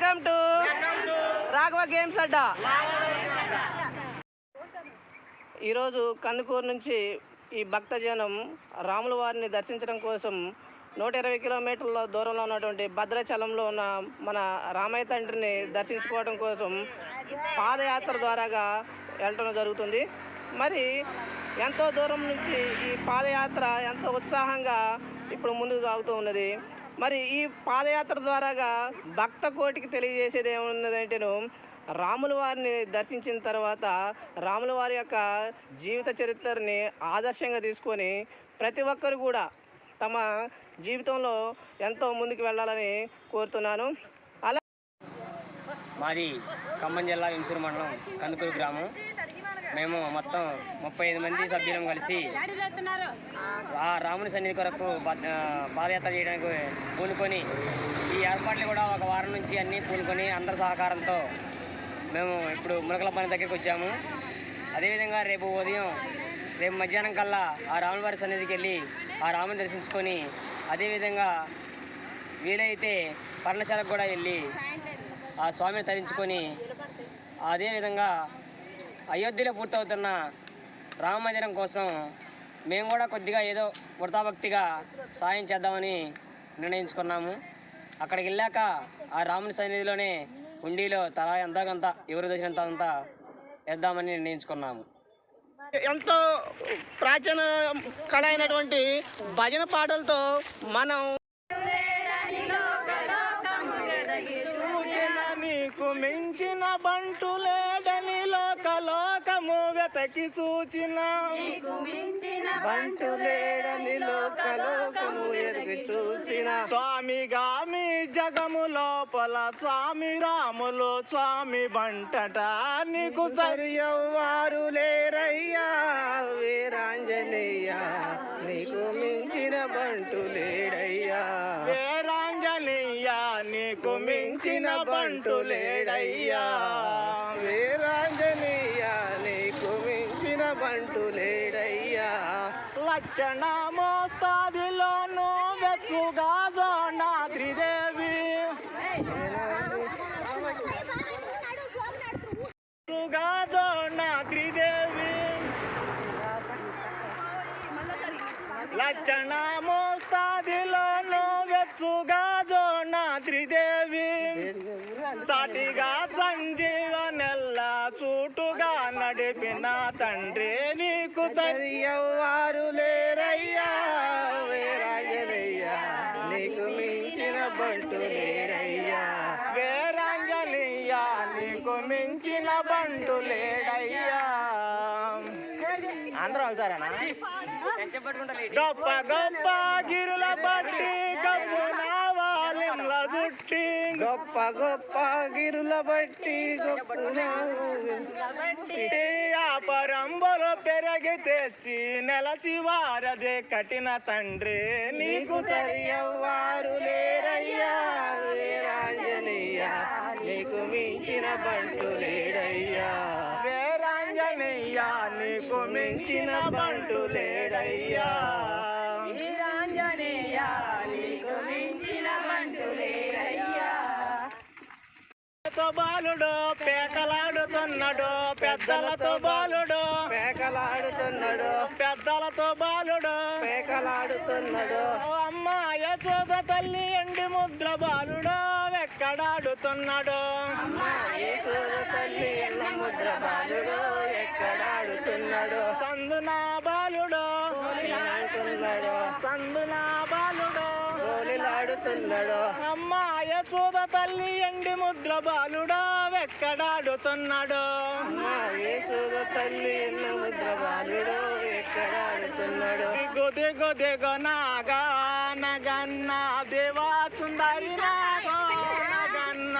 Welcome to Raghava games Adda. ఈరోజు కందుకూరు నుంచి ఈ భక్తజనం రాముల వారిని దర్శించడం కోసం నూట ఇరవై కిలోమీటర్ల దూరంలో ఉన్నటువంటి భద్రాచలంలో ఉన్న మన రామయ్య తండ్రిని దర్శించుకోవడం కోసం పాదయాత్ర ద్వారాగా వెళ్ళటం జరుగుతుంది. మరి ఎంతో దూరం నుంచి ఈ పాదయాత్ర ఎంతో ఉత్సాహంగా ఇప్పుడు ముందుకు సాగుతూ ఉన్నది. మరి ఈ పాదయాత్ర ద్వారాగా భక్త కోటికి తెలియజేసేది ఏమున్నదంటేను రాముల వారిని దర్శించిన తర్వాత రాముల వారి యొక్క జీవిత చరిత్రని ఆదర్శంగా తీసుకొని ప్రతి ఒక్కరు కూడా తమ జీవితంలో ఎంతో ముందుకు వెళ్ళాలని కోరుతున్నాను. మాది ఖమ్మం జిల్లా వింసూరు మండలం కందుకూరు గ్రామం. మేము మొత్తం ముప్పై ఐదు మంది సభ్యులం కలిసి ఆ రాముని సన్నిధి కొరకు పాదయాత్ర చేయడానికి పూనుకొని ఈ ఏర్పాట్లు కూడా ఒక వారం నుంచి అన్నీ పూనుకొని అందరి సహకారంతో మేము ఇప్పుడు మునకల పని దగ్గరికి వచ్చాము. అదేవిధంగా రేపు ఉదయం రేపు మధ్యాహ్నం కల్లా ఆ రాములవారి సన్నిధికి వెళ్ళి ఆ రాముని దర్శించుకొని అదేవిధంగా వీలైతే పర్ణశాలకు కూడా వెళ్ళి ఆ స్వామిని తరించుకొని అదేవిధంగా అయోధ్యలో పూర్తవుతున్న రామ మందిరం కోసం మేము కూడా కొద్దిగా ఏదో వృతాభక్తిగా సాయం చేద్దామని నిర్ణయించుకున్నాము. అక్కడికి వెళ్ళాక ఆ రాముని సన్నిధిలోనే ఉండిలో తలా ఎంతకంత ఎవరు దోచినంత అంతా వేద్దామని నిర్ణయించుకున్నాము. ఎంతో ప్రాచీన కళ అయినటువంటి భజన పాటలతో మనం నాకు మించిన బంటు లేడని లోక లోకము వెతకి చూచిన. బంటు లేడని లోక లోకము ఎదిగి చూసిన. స్వామిగా మీ జగము లోపల స్వామి రాములు స్వామి బంటట నీకు సరియవ్వారు లేరయ్యా వీరాంజనేయ నీకు మించిన బంటు లేడయ్యా. నీకు మించిన బంటు లేడయ్యా. వీరాంజనేయ నీకు మించిన బంటు లేడయ్యా. లక్షణ మోస్తాదిలోను వెచ్చుగా జోనాద్రిదేవి జోనాద్రిదేవి లక్షణ మోస్తాదిలోను వెచ్చుగా సాటిగా సంజీవనెల్ల చూటుగా నడిపిన తండ్రి నీకు సరియవ్వారు లేరయ్యా వీరాంజనేయ నీకు మించిన బంటు లేడయ్యా. వీరాంజనేయ నీకు మించిన బంటు లేడయ్యా. అందరూ ఒకసారేనా? గొప్ప గొప్ప గిరుల బట్టి గొప్ప గొప్ప గిరుల బట్టి గొప్ప పెరగి తెచ్చి నెల చివారదే కఠిన తండ్రి. నీకు సరియవ్వారు లేరయ్యా వీరాంజనేయ నీకు మించిన బంటు లేడయ్యా. వేరాంజనయ్యా నీకు మించిన బంటు లేడయ్యా. వీరాంజనేయ్యా తో బాలుడు పేకలాడుతున్నాడు. పెద్దలతో బాలుడు పేకలాడుతున్నాడు. పెద్దలతో బాలుడు. పేకలాడుతున్నాడు. అమ్మ యశోద తల్లి ఎండి ముద్ర బాలుడు ఎక్కడాడుతున్నాడు తల్లి ఎండి ముద్ర బాలుడు ఎక్కడాడుతున్నాడు సందున బాలుడు. ఆడుతున్నాడు సందున గోలిలాడుతున్నాడు అమ్మ యశోద తల్లి ఎండి ముద్ర బాలుడా వెక్కడాడుతున్నాడు యశోద తల్లి ఎండి ముద్ర బాలుడు ఎక్కడాడుతున్నాడు దిగు దిగు దిగు నాగా నగన్న దేవా సుందరి నాగో నగన్న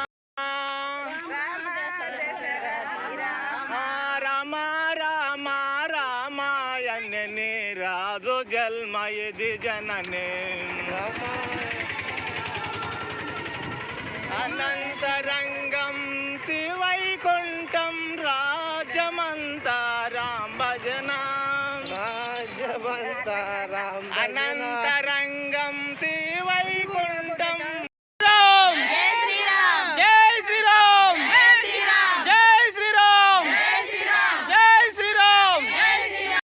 ఆ రామ రామ రామాయణని రాజు జన్మ ఇది జనని अनन्तरङ्ग